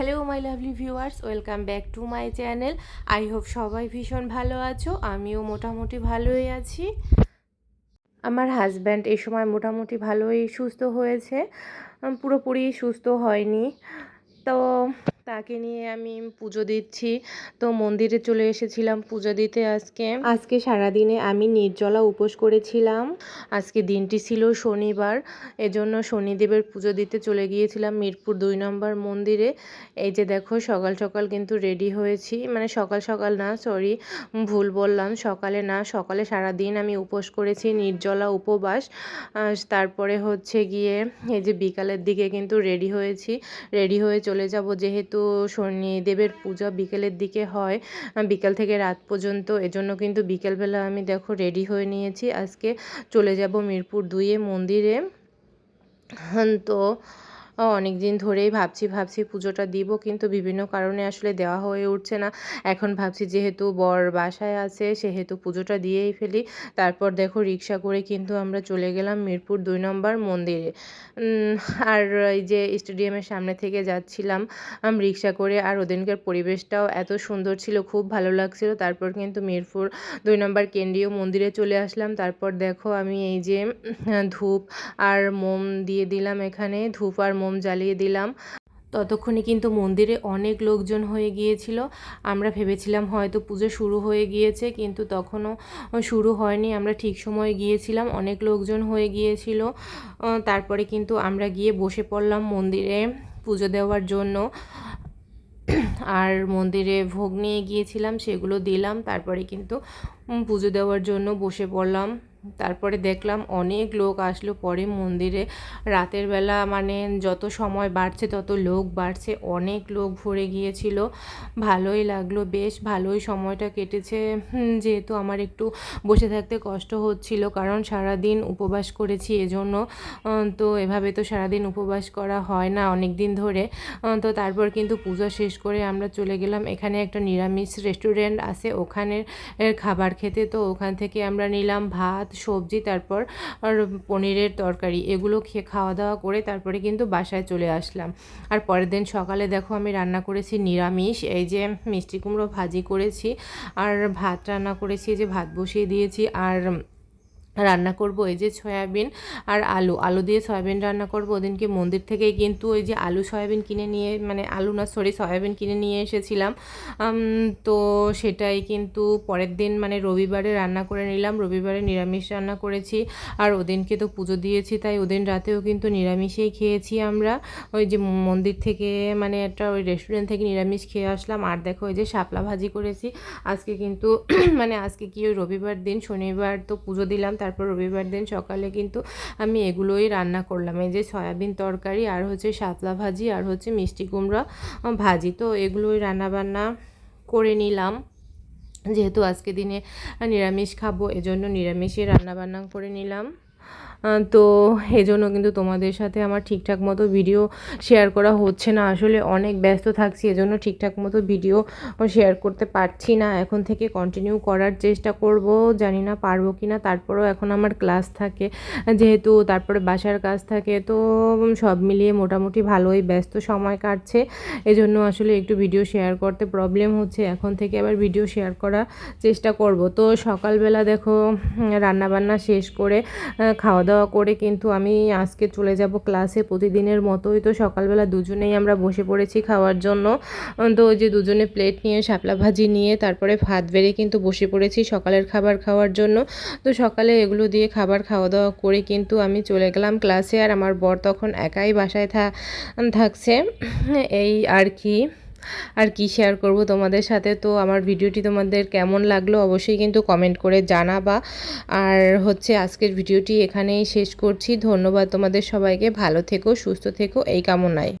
Hello my lovely viewers welcome back to my channel I hope সবাই ভীষণ ভালো আছো, আমিও মোটামুটি ভালোই আছি। আমার হাজব্যান্ড এই সময় মোটামুটি ভালোই সুস্থ হয়েছে, পুরোপুরি সুস্থ হয়নি। তো তাকে নিয়ে আমি পুজো দিচ্ছি। তো মন্দিরে চলে এসেছিলাম পুজো দিতে আজকে। আজকে সারাদিনে আমি নির্জলা উপোস করেছিলাম। আজকে দিনটি ছিল শনিবার। এজন্য শনিদেবের পুজো দিতে চলে গিয়েছিলাম মিরপুর দুই নম্বর মন্দিরে। এই যে দেখো সকাল সকাল কিন্তু রেডি হয়েছি। মানে সকাল সকাল না সরি ভুল বললাম সকালে না সকালে সারা দিন আমি উপোস করেছি নির্জলা উপবাস। তারপরে হচ্ছে গিয়ে এই যে বিকালের দিকে কিন্তু রেডি হয়েছি। রেডি হয়ে চলে যাব যেহেতু শনিদেবের পূজা বিকেলের দিকে হয়। বিকেল থেকে রাত পর্যন্ত। এজন্য কিন্তু বিকেলবেলা আমি দেখো রেডি হয়ে নিয়েছি। আজকে চলে যাব মিরপুর দুইয়ে মন্দিরে। হুম, তো অনেক দিন ধরেই ভাবছি ভাবছি পুজোটা দিব, কিন্তু বিভিন্ন কারণে আসলে দেওয়া হয়ে উঠছে না। এখন ভাবছি যেহেতু বর বাসায় আছে, সেহেতু পুজোটা দিয়েই ফেলি। তারপর দেখো রিক্সা করে কিন্তু আমরা চলে গেলাম মিরপুর দুই নম্বর মন্দিরে। আর এই যে স্টেডিয়ামের সামনে থেকে যাচ্ছিলাম রিক্সা করে, আর ওদিনকার পরিবেশটাও এত সুন্দর ছিল, খুব ভালো লাগছিল। তারপর কিন্তু মিরপুর দুই নম্বর কেন্দ্রীয় মন্দিরে চলে আসলাম। তারপর দেখো আমি এই যে ধূপ আর মোম দিয়ে দিলাম এখানে। ধূপ আর মোম জ্বালিয়ে দিলাম। ততক্ষণে কিন্তু মন্দিরে অনেক লোকজন হয়ে গিয়েছিল। আমরা ভেবেছিলাম হয়তো পুজো শুরু হয়ে গিয়েছে, কিন্তু তখনও শুরু হয়নি। আমরা ঠিক সময়ে গিয়েছিলাম, অনেক লোকজন হয়ে গিয়েছিল। তারপরে কিন্তু আমরা গিয়ে বসে পড়লাম মন্দিরে পুজো দেওয়ার জন্য। আর মন্দিরে ভোগ নিয়ে গিয়েছিলাম, সেগুলো দিলাম। তারপরে কিন্তু পুজো দেওয়ার জন্য বসে পড়লাম। তারপরে দেখলাম অনেক লোক আসলো। পরে মন্দিরে রাতের বেলা মানে যত সময় বাড়ছে তত লোক বাড়ছে। অনেক লোক ভরে গিয়েছিল। ভালোই লাগল। বেশ ভালোই সময়টা কেটেছে। যেহেতু আমার একটু বসে থাকতে কষ্ট হচ্ছিল কারণ সারা দিন উপবাস করেছি এজন্য। তো এভাবে তো সারাদিন উপবাস করা হয় না অনেক দিন ধরে তো তারপর কিন্তু পূজা শেষ করে আমরা চলে গেলাম। এখানে একটা নিরামিষ রেস্টুরেন্ট আছে। ওখানের খাবার খেতে। তো ওখান থেকে আমরা নিলাম ভাত সবজি, তারপর আর পনিরের তরকারি, এগুলো খেয়ে খাওয়া দাওয়া করে তারপরে কিন্তু বাসায় চলে আসলাম। আর পরের দিন সকালে দেখো আমি রান্না করেছি নিরামিষ, এই যে মিষ্টি কুমড়ো ভাজি করেছি, আর ভাত রান্না করেছি যে ভাত বসিয়ে দিয়েছি, আর রান্না করব, এই যে সয়াবিন আর আলু। আলু দিয়ে সয়াবিন রান্না করব। ওদিনকে মন্দির থেকেই কিন্তু ওই যে আলু সয়াবিন কিনে নিয়ে মানে আলু না সরি সয়াবিন কিনে নিয়ে এসেছিলাম। তো সেটাই কিন্তু পরের দিন মানে রবিবারে রান্না করে নিলাম। রবিবারে নিরামিষ রান্না করেছি। আর ওদিনকে তো পুজো দিয়েছি, তাই ওদিন রাতেও কিন্তু নিরামিষেই খেয়েছি আমরা। ওই যে মন্দির থেকে মানে একটা ওই রেস্টুরেন্ট থেকে নিরামিষ খেয়ে আসলাম। আর দেখো ওই যে শাপলা ভাজি করেছি। আজকে কিন্তু মানে আজকে কি ওই রবিবার দিন? শনিবার তো পুজো দিলাম তারপর রবিবার দিন সকালে কিন্তু আমি এগুলোই রান্না করলাম। এই যে সয়াবিন তরকারি আর হচ্ছে শাপলা ভাজি আর হচ্ছে মিষ্টি কুমড়া ভাজি। তো এগুলোই রান্নাবান্না করে নিলাম। যেহেতু আজকে দিনে নিরামিষ খাব, এজন্য নিরামিষই রান্নাবান্না করে নিলাম। তো এজন্য কিন্তু তোমাদের সাথে আমার ঠিকঠাক মতো ভিডিও শেয়ার করা হচ্ছে না। আসলে অনেক ব্যস্ত থাকছি, এজন্য ঠিকঠাক মতো ভিডিও শেয়ার করতে পারছি না। এখন থেকে কন্টিনিউ করার চেষ্টা করব। জানি না পারব কি না তারপরেও এখন আমার ক্লাস থাকে, যেহেতু তারপরে বাসার কাজ থাকে, তো সব মিলিয়ে মোটামুটি ভালোই ব্যস্ত সময় কাটছে। এজন্য আসলে একটু ভিডিও শেয়ার করতে প্রবলেম হচ্ছে। এখন থেকে আবার ভিডিও শেয়ার করার চেষ্টা করব। তো সকালবেলা দেখো রান্না বান্না শেষ করে খাওয়া দাওয়া করে কিন্তু আমি আজকে চলে যাব ক্লাসে প্রতিদিনের মতোই। তো সকালবেলা দুজনেই আমরা বসে পড়েছি খাওয়ার জন্য। তো ওই যে দুজনে প্লেট নিয়ে শাপলা ভাজি নিয়ে তারপরে ভাত বেড়ে কিন্তু বসে পড়েছি সকালের খাবার খাওয়ার জন্য। তো সকালে এগুলো দিয়ে খাবার খাওয়া দাওয়া করে কিন্তু আমি চলে গেলাম ক্লাসে আর আমার বর তখন একাই বাসায় থাকছে। এই আর কি। আর কি শেয়ার করব তোমাদের সাথে? তো আমার ভিডিওটি তোমাদের কেমন লাগল অবশ্যই কিন্তু কমেন্ট করে জানাবা। আর হচ্ছে আজকের ভিডিওটি এখানেই শেষ করছি। ধন্যবাদ তোমাদের সবাইকে। ভালো থেকো, সুস্থ থেকো, এই কামনায়।